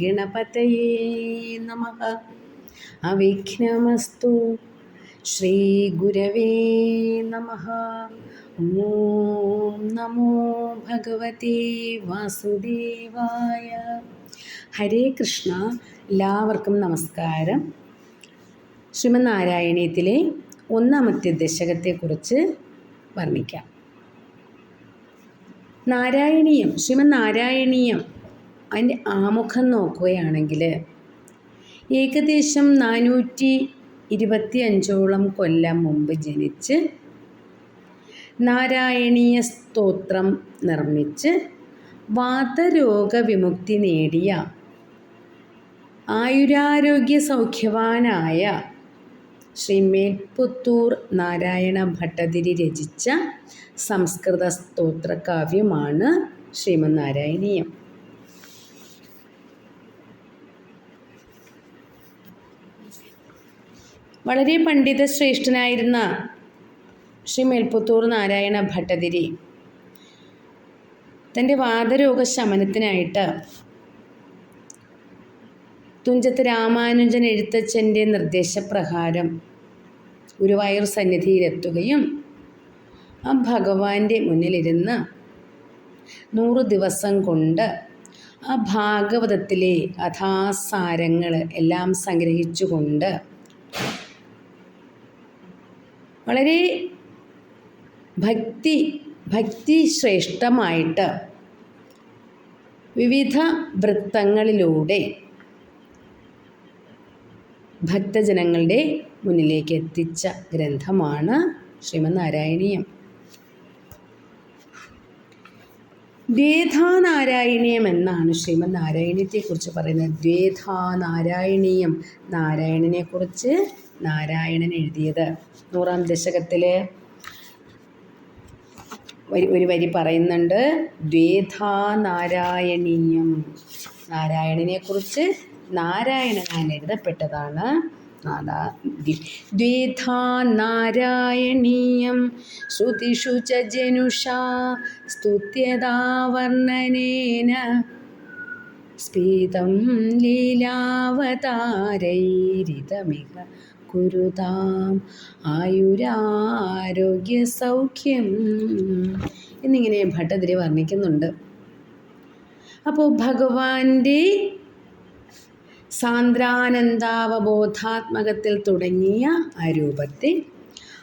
ഗണപതയേ നമ അവിഘ്നമസ്തു ശ്രീ ഗുരവേ നമ ഓം നമോ ഭഗവതേ വാസുദേവായ ഹരേ കൃഷ്ണ എല്ലാവർക്കും നമസ്കാരം. ശ്രീമനാരായണീയത്തിലെ ഒന്നാമത്തെ ദശകത്തെക്കുറിച്ച് വർണിക്കാം. നാരായണീയം ശ്രീമൻ നാരായണീയം അതിന്റെ ആമുഖം നോക്കുകയാണെങ്കിൽ ഏകദേശം നാനൂറ്റി ഇരുപത്തി അഞ്ചോളം കൊല്ലം മുമ്പ് ജനിച്ച് നാരായണീയ സ്തോത്രം നിർമ്മിച്ച് വാതരോഗ വിമുക്തി നേടിയ ആയുരാരോഗ്യ സൗഖ്യവാനായ ശ്രീമേൽപുത്തൂർ നാരായണ ഭട്ടതിരി രചിച്ച സംസ്കൃത സ്തോത്രകാവ്യമാണ് ശ്രീമന്നാരായണീയം. വളരെ പണ്ഡിത ശ്രേഷ്ഠനായിരുന്ന ശ്രീ മേൽപുത്തൂർ നാരായണ ഭട്ടതിരി തന്റെ വാദരോഗ ശമനത്തിനായിട്ട് തുഞ്ചത്ത് രാമാനുജൻ എഴുത്തച്ഛന്റെ നിർദ്ദേശപ്രകാരം ഗുരുവായൂർ സന്നിധിയിലെത്തുകയും ആ ഭഗവാന്റെ മുന്നിലിരുന്ന് നൂറ് ദിവസം കൊണ്ട് ആ ഭാഗവതത്തിലെ അഥാസാരങ്ങൾ എല്ലാം സംഗ്രഹിച്ചുകൊണ്ട് വളരെ ഭക്തി ഭക്തി ശ്രേഷ്ഠമായിട്ട് വിവിധ വൃത്തങ്ങളിലൂടെ ഭക്തജനങ്ങളുടെ മുന്നിലേക്ക് എത്തിച്ച ഗ്രന്ഥമാണ് ശ്രീമന്നാരായണീയം. ദ്വേധാനാരായണീയം എന്നാണ് ശ്രീമദ് നാരായണീയത്തെക്കുറിച്ച് പറയുന്നത്. ദ്വേധാനാരായണീയം നാരായണനെക്കുറിച്ച് നാരായണൻ എഴുതിയത്. നൂറാം ദശകത്തിൽ ഒരു വരി പറയുന്നുണ്ട്. ദ്വേധാനാരായണീയം നാരായണനെക്കുറിച്ച് നാരായണനാൻ എഴുതപ്പെട്ടതാണ്. ദ്വേധാ നാരായണീയം ശ്രുതിഷു ച ജനുഷാ സ്ഫീതം ലീലാവതാരൈരിതമിക കുരുതാം ആയുരാരോഗ്യസൗഖ്യം. എന്നിങ്ങനെ ഭട്ടതിരി വർണിക്കുന്നുണ്ട്. അപ്പോൾ ഭഗവാന്റെ സാന്ദ്രാനന്ദാവബോധാത്മകത്തിൽ തുടങ്ങിയ ആ രൂപത്തെ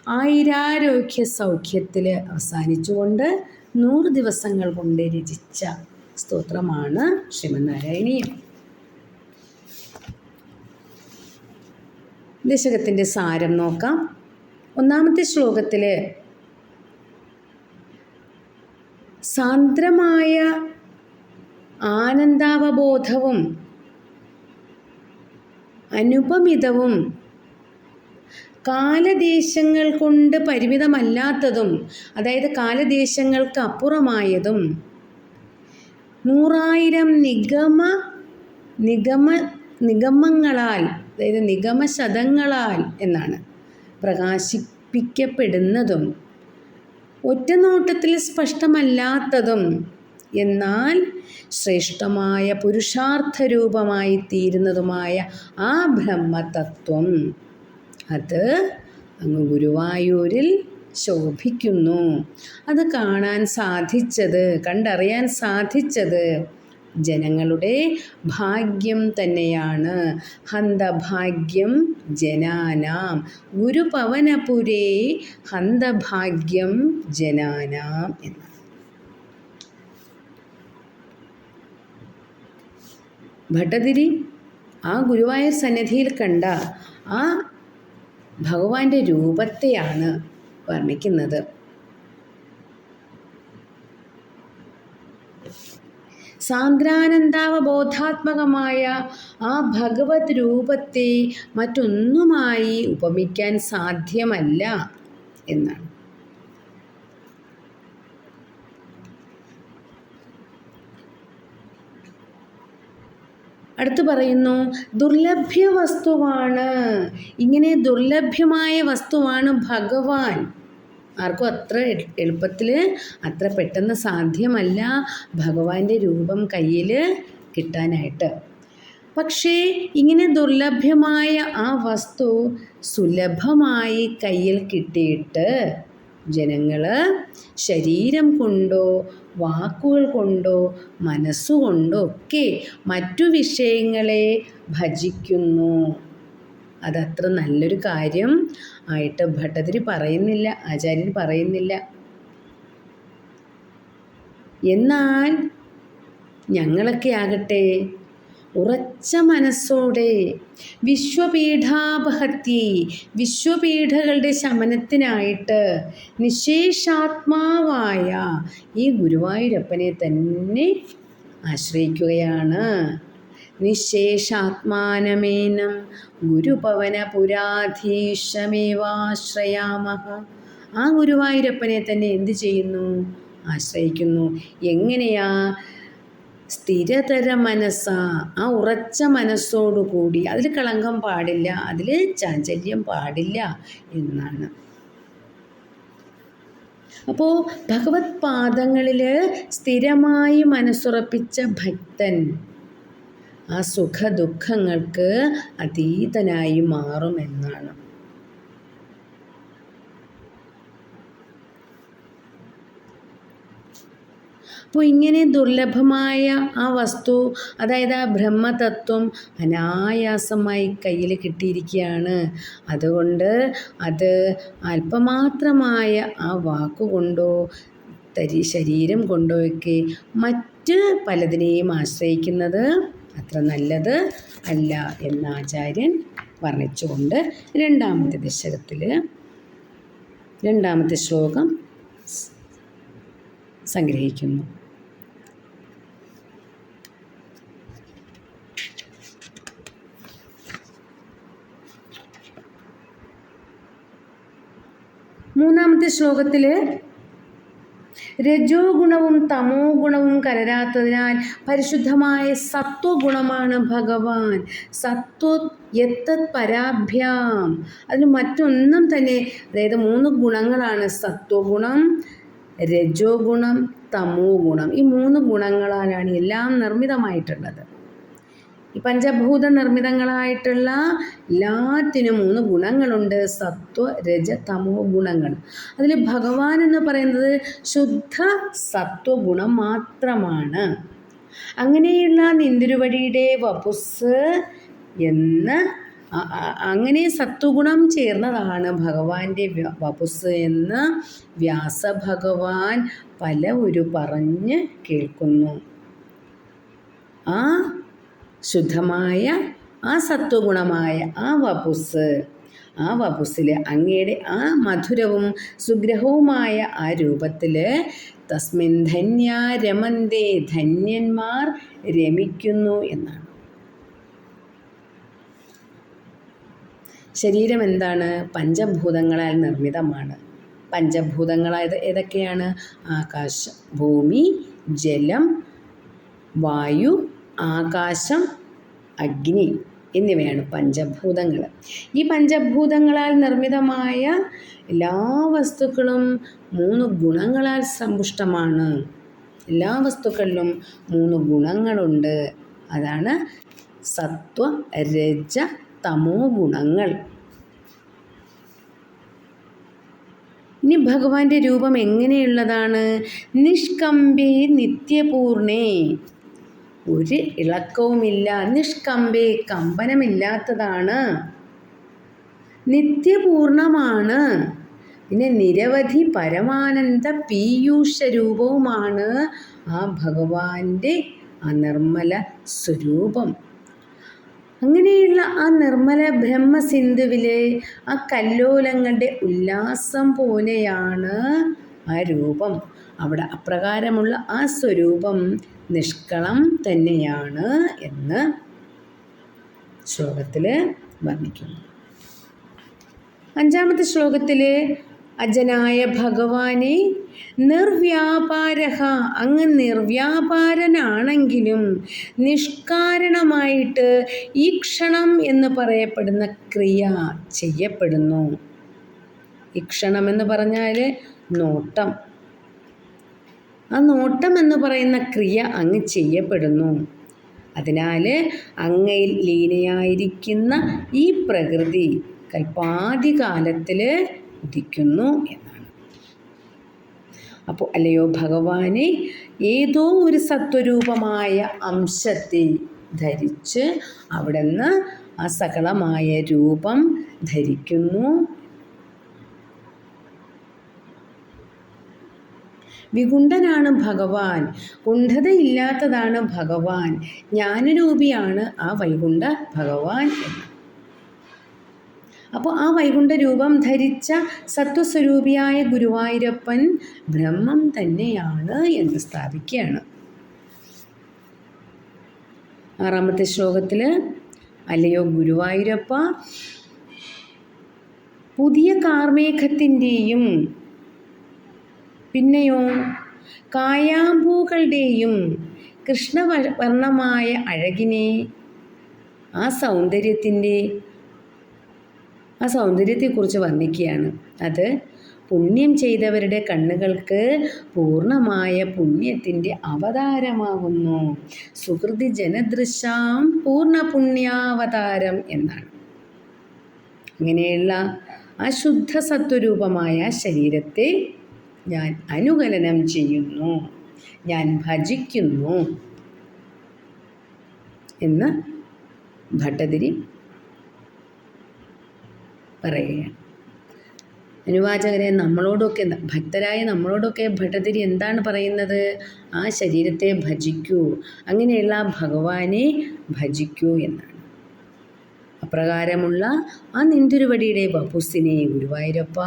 ആയിരാരോഗ്യ സൗഖ്യത്തിൽ അവസാനിച്ചുകൊണ്ട് നൂറ് ദിവസങ്ങൾ കൊണ്ട് രചിച്ച സ്തോത്രമാണ് ശ്രീമന്നാരായണീയം. ദശകത്തിന്റെ സാരം നോക്കാം. ഒന്നാമത്തെ ശ്ലോകത്തിൽ സാന്ദ്രമായ ആനന്ദാവബോധവും അനുപമിതവും. കാലദേശങ്ങൾ കൊണ്ട് പരിമിതമല്ലാത്തതും അതായത് കാലദേശങ്ങൾക്ക് അപ്പുറമായതും. നൂറായിരം നിഗമ നിഗമ നിഗമങ്ങളാൽ അതായത് നിഗമശതങ്ങളാൽ എന്നാണ് പ്രകാശിപ്പിക്കപ്പെടുന്നതും. ഒറ്റനോട്ടത്തിൽ സ്പഷ്ടമല്ലാത്തതും. എന്നാൽ ശ്രേഷ്ഠമായ പുരുഷാർത്ഥ രൂപമായി തീരുന്നതുമായ ആ ബ്രഹ്മതത്വം അത് അങ്ങ് ഗുരുവായൂരിൽ ശോഭിക്കുന്നു. അത് കാണാൻ സാധിച്ചത് കണ്ടറിയാൻ സാധിച്ചത് ജനങ്ങളുടെ ഭാഗ്യം തന്നെയാണ്. ഹന്തഭാഗ്യം ജനാനാം. ഗുരുപവനപുരേ ഹന്തഭാഗ്യം ജനാനാം എന്ന്. ഭട്ടതിരി ആ ഗുരുവായൂർ സന്നിധിയിൽ കണ്ട ആ ഭഗവാന്റെ രൂപത്തെയാണ് വർണിക്കുന്നത്. സാന്ദ്രാനന്ദാവബോധാത്മകമായ ആ ഭഗവത് രൂപത്തെ മറ്റൊന്നുമായി ഉപമിക്കാൻ സാധ്യമല്ല എന്നാണ്. അടുത്ത് പറയുന്നു ദുർലഭ്യ വസ്തുവാണ്. ഇങ്ങനെ ദുർലഭ്യമായ വസ്തുവാണ് ഭഗവാൻ. ആർക്കും അത്ര എളുപ്പത്തിൽ അത്ര പെട്ടെന്ന് സാധ്യമല്ല ഭഗവാന്റെ രൂപം കയ്യിൽ കിട്ടാനായിട്ട്. പക്ഷേ ഇങ്ങനെ ദുർലഭ്യമായ ആ വസ്തു സുലഭമായി കയ്യിൽ കിട്ടിയിട്ട് ജനങ്ങൾ ശരീരം കൊണ്ടോ വാക്കുകൾ കൊണ്ടോ മനസ്സുകൊണ്ടോ ഒക്കെ മറ്റു വിഷയങ്ങളെ ഭജിക്കുന്നു. അതത്ര നല്ലൊരു കാര്യം ആയിട്ട് ഭട്ടതിരി പറയുന്നില്ല ആചാര്യൻ പറയുന്നില്ല. എന്നാൽ ഞങ്ങളൊക്കെ ആകട്ടെ ഉറച്ച മനസ്സോടെ വിശ്വപീഠാപഹത്യെ വിശ്വപീഠകളുടെ ശമനത്തിനായിട്ട് നിശേഷാത്മാവായ ഈ ഗുരുവായൂരപ്പനെ തന്നെ ആശ്രയിക്കുകയാണ്. നിശേഷാത്മാനമേനം ഗുരുപവന പുരാധീശമേവാശ്രയാമ ആ ഗുരുവായൂരപ്പനെ തന്നെ എന്ത് ചെയ്യുന്നു? ആശ്രയിക്കുന്നു. എങ്ങനെയാ സ്ഥിരതര മനസ്സാ. ആ ഉറച്ച മനസ്സോടുകൂടി അതിൽ കളങ്കം പാടില്ല അതിൽ ചാഞ്ചല്യം പാടില്ല എന്നാണ്. അപ്പോൾ ഭഗവത് പാദങ്ങളിൽ സ്ഥിരമായി മനസ്സുറപ്പിച്ച ഭക്തൻ ആ സുഖ ദുഃഖങ്ങൾക്ക് അതീതനായി മാറുമെന്നാണ്. അപ്പോൾ ഇങ്ങനെ ദുർലഭമായ ആ വസ്തു അതായത് ആ ബ്രഹ്മതത്വം അനായാസമായി കയ്യിൽ കിട്ടിയിരിക്കുകയാണ്. അതുകൊണ്ട് അത് അല്പമാത്രമായ ആ വാക്കുകൊണ്ടോ തരി ശരീരം കൊണ്ടോ ഒക്കെ മറ്റ് പലതിനെയും ആശ്രയിക്കുന്നത് അത്ര നല്ലത് അല്ല എന്ന് ആചാര്യൻ വർണിച്ചുകൊണ്ട് രണ്ടാമത്തെ ദശകത്തിൽ രണ്ടാമത്തെ ശ്ലോകം സംഗ്രഹിക്കുന്നു. മൂന്നാമത്തെ ശ്ലോകത്തിൽ രജോ ഗുണവും തമോ ഗുണവും കലരാത്തതിനാൽ പരിശുദ്ധമായ സത്വഗുണമാണ് ഭഗവാൻ. സത്വ എത്തത് പരാഭ്യാം. അതിന് മറ്റൊന്നും തന്നെ അതായത് മൂന്ന് ഗുണങ്ങളാണ് സത്വഗുണം രജോ ഗുണം തമോ ഗുണം. ഈ മൂന്ന് ഗുണങ്ങളാലാണ് എല്ലാം നിർമ്മിതമായിട്ടുള്ളത്. ഈ പഞ്ചഭൂത നിർമ്മിതങ്ങളായിട്ടുള്ള എല്ലാത്തിനും മൂന്ന് ഗുണങ്ങളുണ്ട്. സത്വ രജ തമോ ഗുണങ്ങൾ. അതിൽ ഭഗവാൻ എന്ന് പറയുന്നത് ശുദ്ധ സത്വഗുണം മാത്രമാണ്. അങ്ങനെയുള്ള നിന്തിരുവഴിയുടെ വപുസ് എന്ന് അങ്ങനെ സത്വഗുണം ചേർന്നതാണ് ഭഗവാന്റെ വപുസ് എന്ന് വ്യാസഭഗവാൻ പല ഒരു പറഞ്ഞ് കേൾക്കുന്നു. ആ ശുദ്ധമായ ആ സത്വഗുണമായ ആ വപുസ്. ആ വപുസിൽ അങ്ങയുടെ ആ മധുരവും സുഗ്രഹവുമായ ആ രൂപത്തിൽ തസ്മിൻ ധന്യ രമന്തേ ധന്യന്മാർ രമിക്കുന്നു എന്നാണ്. ശരീരം എന്താണ്? പഞ്ചഭൂതങ്ങളാൽ നിർമ്മിതമാണ്. പഞ്ചഭൂതങ്ങളായത് ഏതൊക്കെയാണ്? ആകാശം ഭൂമി ജലം വായു ആകാശം അഗ്നി എന്നിവയാണ് പഞ്ചഭൂതങ്ങൾ. ഈ പഞ്ചഭൂതങ്ങളാൽ നിർമ്മിതമായ എല്ലാ വസ്തുക്കളും മൂന്ന് ഗുണങ്ങളാൽ സമ്പുഷ്ടമാണ്. എല്ലാ വസ്തുക്കളിലും മൂന്ന് ഗുണങ്ങളുണ്ട്. അതാണ് സത്വ രജ തമോ ഗുണങ്ങൾ. ഇനി ഭഗവാന്റെ രൂപം എങ്ങനെയുള്ളതാണ്? നിഷ്കമ്പേ നിത്യപൂർണേ. ഒരു ഇളക്കവുമില്ല നിഷ്കമ്പേ കമ്പനമില്ലാത്തതാണ്. നിത്യപൂർണമാണ്. പിന്നെ നിരവധി പരമാനന്ദ പീയൂഷ രൂപവുമാണ് ആ ഭഗവാന്റെ ആ നിർമ്മല സ്വരൂപം. അങ്ങനെയുള്ള ആ നിർമ്മല ബ്രഹ്മസിന്ധുവിലെ ആ കല്ലോലങ്ങളുടെ ഉല്ലാസം പോലെയാണ് ആ രൂപം. അവിടെ അപ്രകാരമുള്ള ആ സ്വരൂപം നിഷ്കളം തന്നെയാണ് എന്ന് ശ്ലോകത്തിൽ വർണിക്കുന്നു. അഞ്ചാമത്തെ ശ്ലോകത്തിൽ അജനായ ഭഗവാനെ നിർവ്യാപാരഹ അങ്ങ് നിർവ്യാപാരനാണെങ്കിലും നിഷ്കാരണമായിട്ട് ഈ ക്ഷണം എന്ന് പറയപ്പെടുന്ന ക്രിയ ചെയ്യപ്പെടുന്നു. ഇക്ഷണം എന്ന് പറഞ്ഞാൽ നോട്ടം. ആ നോട്ടം എന്ന് പറയുന്ന ക്രിയ അങ്ങ് ചെയ്യപ്പെടുന്നു. അതിനാൽ അങ്ങയിൽ ലീനയായിരിക്കുന്ന ഈ പ്രകൃതി കൽപ്പാതികാലത്തിൽ ഉദിക്കുന്നു എന്നാണ്. അപ്പോൾ അല്ലയോ ഭഗവാനെ ഏതോ ഒരു സത്വരൂപമായ അംശത്തെ ധരിച്ച് അവിടുന്ന് ആ സകലമായ രൂപം ധരിക്കുന്നു. വികുണ്ഠനാണ് ഭഗവാൻ. കുണ്ഠതയില്ലാത്തതാണ് ഭഗവാൻ. ജ്ഞാനരൂപിയാണ് ആ വൈകുണ്ഠ ഭഗവാൻ അപ്പോൾ ആ വൈകുണ്ഠ രൂപം ധരിച്ച സത്വസ്വരൂപിയായ ഗുരുവായൂരപ്പൻ ബ്രഹ്മം തന്നെയാണ് എന്ന് സ്ഥാപിക്കുകയാണ്. ആറാമത്തെ ശ്ലോകത്തിൽ അല്ലയോ ഗുരുവായൂരപ്പ പുതിയ കാർമേഘത്തിന്റെയും പിന്നെയോ? കായാമ്പൂകളുടെയും കൃഷ്ണവർണമായ അഴകിനെ ആ സൗന്ദര്യത്തിന്റെ ആ സൗന്ദര്യത്തെക്കുറിച്ച് വർണിക്കുകയാണ്. അത് പുണ്യം ചെയ്തവരുടെ കണ്ണുകൾക്ക് പൂർണമായ പുണ്യത്തിന്റെ അവതാരമാകുന്നു. സുഹൃതി ജനദൃശാം പൂർണ പുണ്യാവതാരം എന്നാണ്. ഇങ്ങനെയുള്ള അശുദ്ധ ശുദ്ധ സത്വരൂപമായ ശരീരത്തെ ഞാൻ അനുകലനം ചെയ്യുന്നു. ഞാൻ ഭജിക്കുന്നു. എന്ന് ഭട്ടതിരി പറയുകയാണ്. അനുവാചകരെ നമ്മളോടൊക്കെ ഭക്തരായ നമ്മളോടൊക്കെ ഭട്ടതിരി എന്താണ് പറയുന്നത്? ആ ശരീരത്തെ ഭജിക്കൂ. അങ്ങനെയുള്ള ഭഗവാനെ ഭജിക്കൂ എന്നാണ്. അപ്രകാരമുള്ള ആ നിന്തിരുവടിയുടെ വപുസിനെ ഗുരുവായൂരപ്പ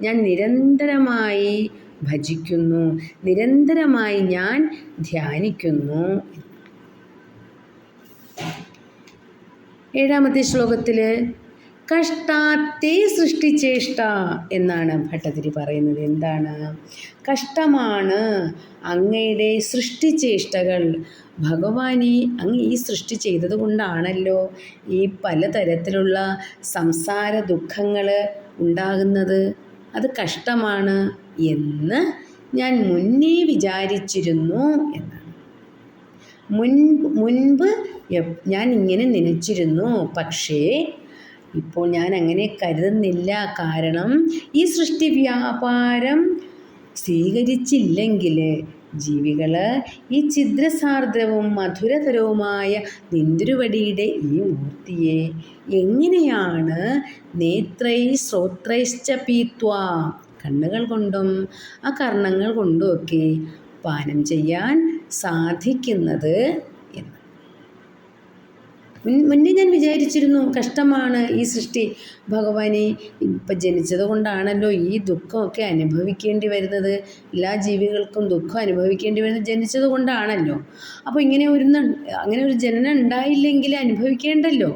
ഞാൻ നിരന്തരമായി ഭജിക്കുന്നു നിരന്തരമായി ഞാൻ ധ്യാനിക്കുന്നു. ഏഴാമത്തെ ശ്ലോകത്തിൽ കഷ്ടാത്തെ സൃഷ്ടിച്ചേഷ്ട എന്നാണ് ഭട്ടതിരി പറയുന്നത്. എന്താണ്? കഷ്ടമാണ് അങ്ങയുടെ സൃഷ്ടിച്ചേഷ്ടകൾ. ഭഗവാനെ അങ്ങ് ഈ സൃഷ്ടി ചെയ്തത് കൊണ്ടാണല്ലോ ഈ പലതരത്തിലുള്ള സംസാര ദുഃഖങ്ങൾ ഉണ്ടാകുന്നത്. അത് കഷ്ടമാണ് എന്ന് ഞാൻ മുന്നേ വിചാരിച്ചിരുന്നു എന്നാണ്. മുൻപ് മുൻപ് ഞാൻ ഇങ്ങനെ നനച്ചിരുന്നു. പക്ഷേ ഇപ്പോൾ ഞാൻ അങ്ങനെ കരുതുന്നില്ല. കാരണം ഈ സൃഷ്ടി വ്യാപാരം സ്വീകരിച്ചില്ലെങ്കിൽ ജീവികൾ ഈ ഛിദ്രസാർദ്രവും മധുരതരവുമായ നിന്തിരുവടിയുടെ ഈ മൂർത്തിയെ എങ്ങനെയാണ് നേത്രൈ ശ്രോത്രൈശ്ച പീത്വ കണ്ണുകൾ കൊണ്ടും ആ കർണങ്ങൾ കൊണ്ടുമൊക്കെ പാനം ചെയ്യാൻ സാധിക്കുന്നത്? മുന്നേ ഞാൻ വിചാരിച്ചിരുന്നു കഷ്ടമാണ് ഈ സൃഷ്ടി. ഭഗവാനെ ഇപ്പം ജനിച്ചത് കൊണ്ടാണല്ലോ ഈ ദുഃഖമൊക്കെ അനുഭവിക്കേണ്ടി വരുന്നത്. എല്ലാ ജീവികൾക്കും ദുഃഖം അനുഭവിക്കേണ്ടി വരുന്നത് ജനിച്ചത് കൊണ്ടാണല്ലോ. അപ്പോൾ ഇങ്ങനെ ഒരു അങ്ങനെ ഒരു ജനനം ഉണ്ടായില്ലെങ്കിൽ അനുഭവിക്കേണ്ടല്ലോ.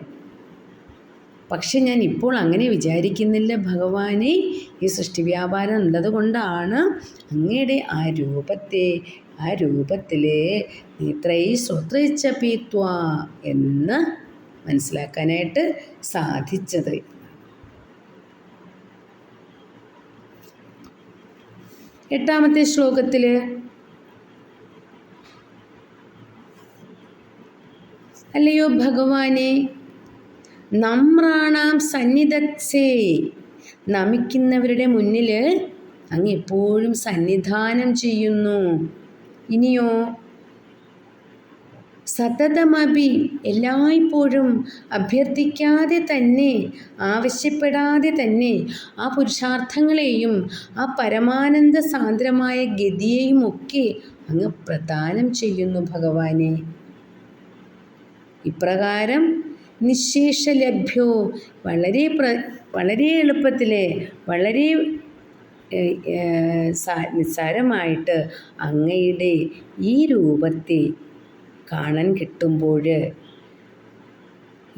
പക്ഷെ ഞാൻ ഇപ്പോൾ അങ്ങനെ വിചാരിക്കുന്നില്ല. ഭഗവാനെ ഈ സൃഷ്ടി വ്യാപാരം ഉള്ളത് കൊണ്ടാണ് അങ്ങയുടെ ആ രൂപത്തെ ആ രൂപത്തിൽ നീത്രൈ ശ്രോത്രയിച്ച പീത്വ എന്ന് മനസ്സിലാക്കാനായിട്ട് സാധിച്ചത്. എട്ടാമത്തെ ശ്ലോകത്തിൽ അല്ലയോ ഭഗവാനെ നമ്രാണാം സന്നിധത്സേ നമിക്കുന്നവരുടെ മുന്നിൽ അങ്ങ് എപ്പോഴും സന്നിധാനം ചെയ്യുന്നു. ഇനിയോ? സതതമപി എല്ലായ്പ്പോഴും അഭ്യർത്ഥിക്കാതെ തന്നെ ആവശ്യപ്പെടാതെ തന്നെ ആ പുരുഷാർത്ഥങ്ങളെയും ആ പരമാനന്ദ സാന്ദ്രമായ ഗതിയെയും ഒക്കെ അങ്ങ് പ്രദാനം ചെയ്യുന്നു ഭഗവാനെ. ഇപ്രകാരം നിശേഷലഭ്യോ വളരെ പ്ര വളരെ എളുപ്പത്തിൽ വളരെ നിസ്സാരമായിട്ട് അങ്ങയുടെ ഈ രൂപത്തെ കാണാൻ കിട്ടുമ്പോൾ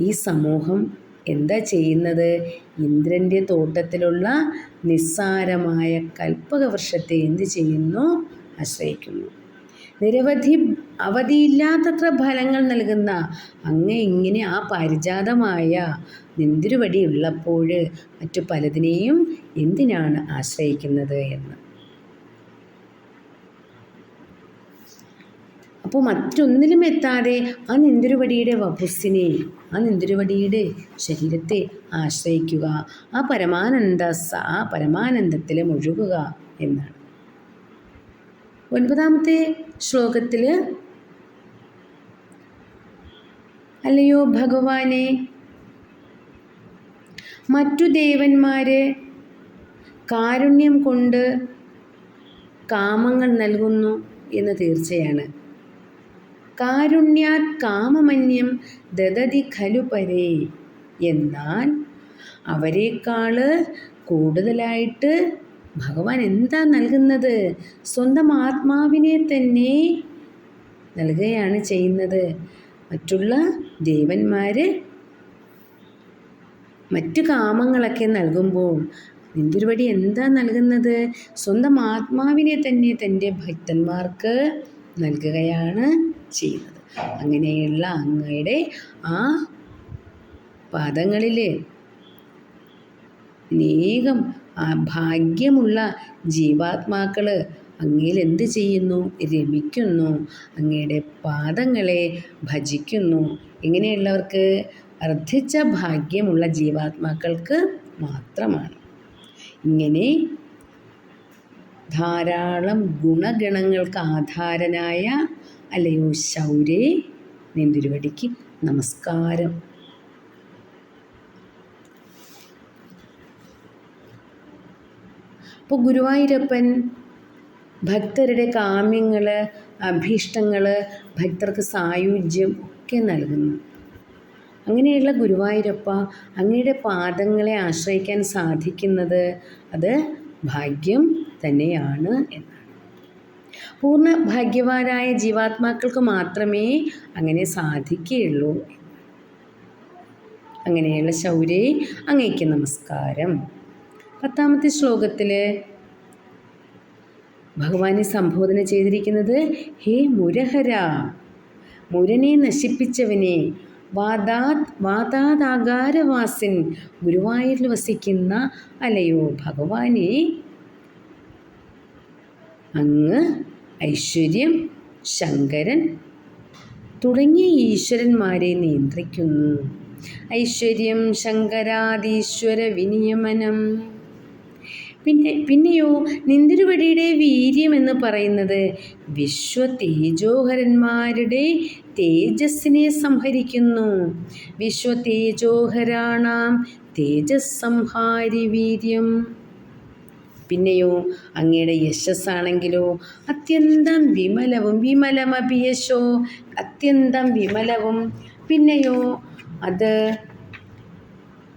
ഈ സമൂഹം എന്താ ചെയ്യുന്നത്? ഇന്ദ്രന്റെ തോട്ടത്തിലുള്ള നിസ്സാരമായ കൽപ്പകവൃക്ഷത്തെ എന്ത് ചെയ്യുന്നു? ആശ്രയിക്കുന്നു. നിരവധി അവധിയില്ലാത്തത്ര ഫലങ്ങൾ നൽകുന്ന അങ്ങ് ഇങ്ങനെ ആ പരിജാതമായ നിന്തിരുവടി ഉള്ളപ്പോൾ മറ്റു പലതിനെയും എന്തിനാണ് ആശ്രയിക്കുന്നത് എന്ന്. അപ്പോൾ മറ്റൊന്നിലും എത്താതെ ആ നിന്തിരുവടിയുടെ വപുസിനെ ആ നിന്തിരുവടിയുടെ ശരീരത്തെ ആശ്രയിക്കുക ആ പരമാനന്ദ ആ പരമാനന്ദത്തിൽ മുഴുകുക എന്നാണ്. ഒൻപതാമത്തെ ശ്ലോകത്തിൽ അല്ലയോ ഭഗവാനെ മറ്റു ദേവന്മാര് കാരുണ്യം കൊണ്ട് കാമങ്ങൾ നൽകുന്നു എന്ന് തീർച്ചയാണ്. കാരുണ്യാത് കാമമന്യം ദദതി ഖലു പരേ എന്നാൽ അവരെക്കാൾ കൂടുതലായിട്ട് ഭഗവാൻ എന്താ നൽകുന്നത്? സ്വന്തം ആത്മാവിനെ തന്നെ നൽകുകയാണ് ചെയ്യുന്നത്. മറ്റുള്ള ദേവന്മാർ മറ്റു കാമങ്ങളൊക്കെ നൽകുമ്പോൾ നിന്തിരുവടി എന്താ നൽകുന്നത്? സ്വന്തം ആത്മാവിനെ തന്നെ തന്റെ ഭക്തന്മാർക്ക് നൽകുകയാണ് ചെയ്യുന്നത്. അങ്ങനെയുള്ള അങ്ങയുടെ ആ പാദങ്ങളിൽ അനേകം ഭാഗ്യമുള്ള ജീവാത്മാക്കൾ അങ്ങയിൽ എന്ത് ചെയ്യുന്നു? രമിക്കുന്നു. അങ്ങയുടെ പാദങ്ങളെ ഭജിക്കുന്നു. ഇങ്ങനെയുള്ളവർക്ക് വർദ്ധിച്ച ഭാഗ്യമുള്ള ജീവാത്മാക്കൾക്ക് മാത്രമാണ്. ഇങ്ങനെ ധാരാളം ഗുണഗണങ്ങൾക്ക് ആധാരനായ അല്ലയോ ശൗരേ നിന്തിരുവടിക്ക് നമസ്കാരം. അപ്പോൾ ഗുരുവായൂരപ്പൻ ഭക്തരുടെ കാമ്യങ്ങൾ അഭീഷ്ടങ്ങൾ ഭക്തർക്ക് സായുജ്യം ഒക്കെ നൽകുന്നു. അങ്ങനെയുള്ള ഗുരുവായൂരപ്പ അങ്ങയുടെ പാദങ്ങളെ ആശ്രയിക്കാൻ സാധിക്കുന്നത് അത് ഭാഗ്യം തന്നെയാണ് എന്നാണ്. പൂർണ ഭാഗ്യവാനായ ജീവാത്മാക്കൾക്ക് മാത്രമേ അങ്ങനെ സാധിക്കുകയുള്ളൂ അങ്ങനെയുള്ള ശൗര്യ അങ്ങേക്ക് നമസ്കാരം. പത്താമത്തെ ശ്ലോകത്തിൽ ഭഗവാനെ സംബോധന ചെയ്തിരിക്കുന്നത് ഹേ മുരഹര മുരനെ നശിപ്പിച്ചവനെ വാദാത് വാതാതാകാരവാസിൻ ഗുരുവായൂരിൽ വസിക്കുന്ന അലയോ ഭഗവാനെ അങ്ങ് ഐശ്വര്യം ശങ്കരൻ തുടങ്ങിയ ഈശ്വരന്മാരെ നിയന്ത്രിക്കുന്നു. ഐശ്വര്യം ശങ്കരാദീശ്വര വിനിയമനം പിന്നെ പിന്നെയോ നിന്തിരുവടിയുടെ വീര്യം എന്ന് പറയുന്നത് വിശ്വ തേജോഹരന്മാരുടെ തേജസ്സിനെ സംഹരിക്കുന്നു. വിശ്വ തേജോഹരാണാം തേജസ് സംഹാരി വീര്യം. പിന്നെയോ അങ്ങയുടെ യശസ്സാണെങ്കിലോ അത്യന്തം വിമലവും വിമലമഭിയശോ അത്യന്തം വിമലവും. പിന്നെയോ അത്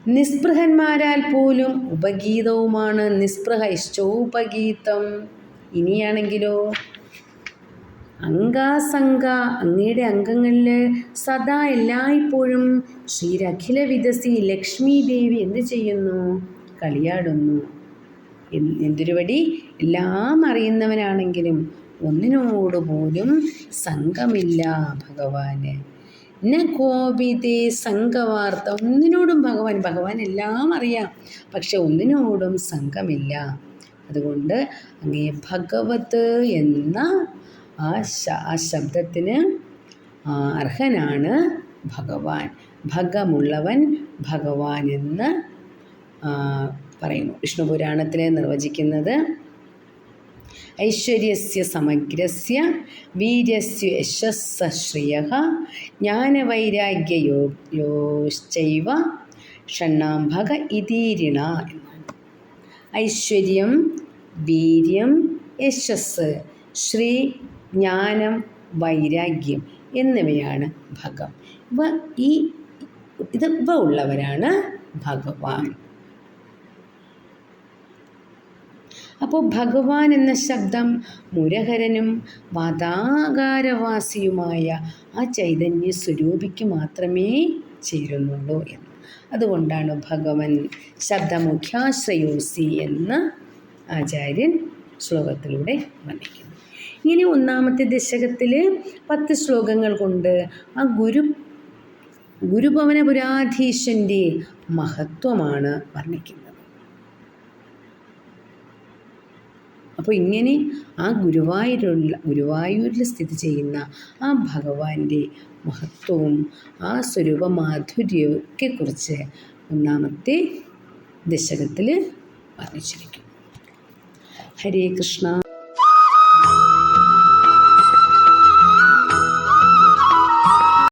നിസ്പൃഹന്മാരാൽ പോലും ഉപഗീതവുമാണ് നിസ്പൃഹ ഇഷ്ടോപഗീതം. ഇനിയാണെങ്കിലോ? അങ്കാസംഗ അങ്ങയുടെ അംഗങ്ങളിൽ സദാ എല്ലായ്പ്പോഴും ശ്രീരഖില വിദസി ലക്ഷ്മി ദേവി എന്ത് ചെയ്യുന്നു? കളിയാടുന്നു. എന്തൊരു വടി? എല്ലാം അറിയുന്നവനാണെങ്കിലും ഒന്നിനോട് പോലും സംഘമില്ല ഭഗവാന്. ന കോപിതേ സംഘവാർത്ത. ഒന്നിനോടും ഭഗവാൻ ഭഗവാൻ എല്ലാം അറിയാം. പക്ഷെ ഒന്നിനോടും സംഘമില്ല. അതുകൊണ്ട് അങ്ങേ ഭഗവത് എന്ന ആ ആ ശബ്ദത്തിന് അർഹനാണ് ഭഗവാൻ. ഭഗമുള്ളവൻ ഭഗവാൻ എന്ന് പറയുന്നു. വിഷ്ണു പുരാണത്തിലെ നിർവചിക്കുന്നത് ഐശ്വര്യസ്യ സമഗ്രസ്യ വീര്യസ്യ യശസ്സ ശ്രിയ യോശ്ചൈവ ഷണ്ണാംഭക ഇതീരിണ എന്നാണ്. ഐശ്വര്യം വീര്യം യശസ് ശ്രീ ജ്ഞാനം വൈരാഗ്യം എന്നിവയാണ് ഭഗം. ഇവ ഈ ഇത് ഇവ ഉള്ളവരാണ് ഭഗവാൻ. അപ്പോൾ ഭഗവാൻ എന്ന ശബ്ദം മുരഹരനും വാതാകാരവാസിയുമായ ആ ചൈതന്യ സ്വരൂപിക്ക് മാത്രമേ ചേരുന്നുള്ളൂ എന്ന്. അതുകൊണ്ടാണ് ഭഗവൻ ശബ്ദമുഖ്യാശ്രയോസി എന്ന് ആചാര്യൻ ശ്ലോകത്തിലൂടെ വർണിക്കുന്നത് ഇങ്ങനെ ഒന്നാമത്തെ ദശകത്തിൽ പത്ത് ശ്ലോകങ്ങൾ കൊണ്ട് ആ ഗുരു ഗുരുഭവന പുരാധീശന്റെ മഹത്വമാണ് വർണിക്കുന്നത്. അപ്പോൾ ഇങ്ങനെ ആ ഗുരുവായൂരുള്ള ഗുരുവായൂരിൽ സ്ഥിതി ചെയ്യുന്ന ആ ഭഗവാന്റെ മഹത്വവും ആ സ്വരൂപ മാധുര്യമൊക്കെ കുറിച്ച് ഒന്നാമത്തെ ദശകത്തിൽ വർണിച്ചിരിക്കും ഹരേ കൃഷ്ണ.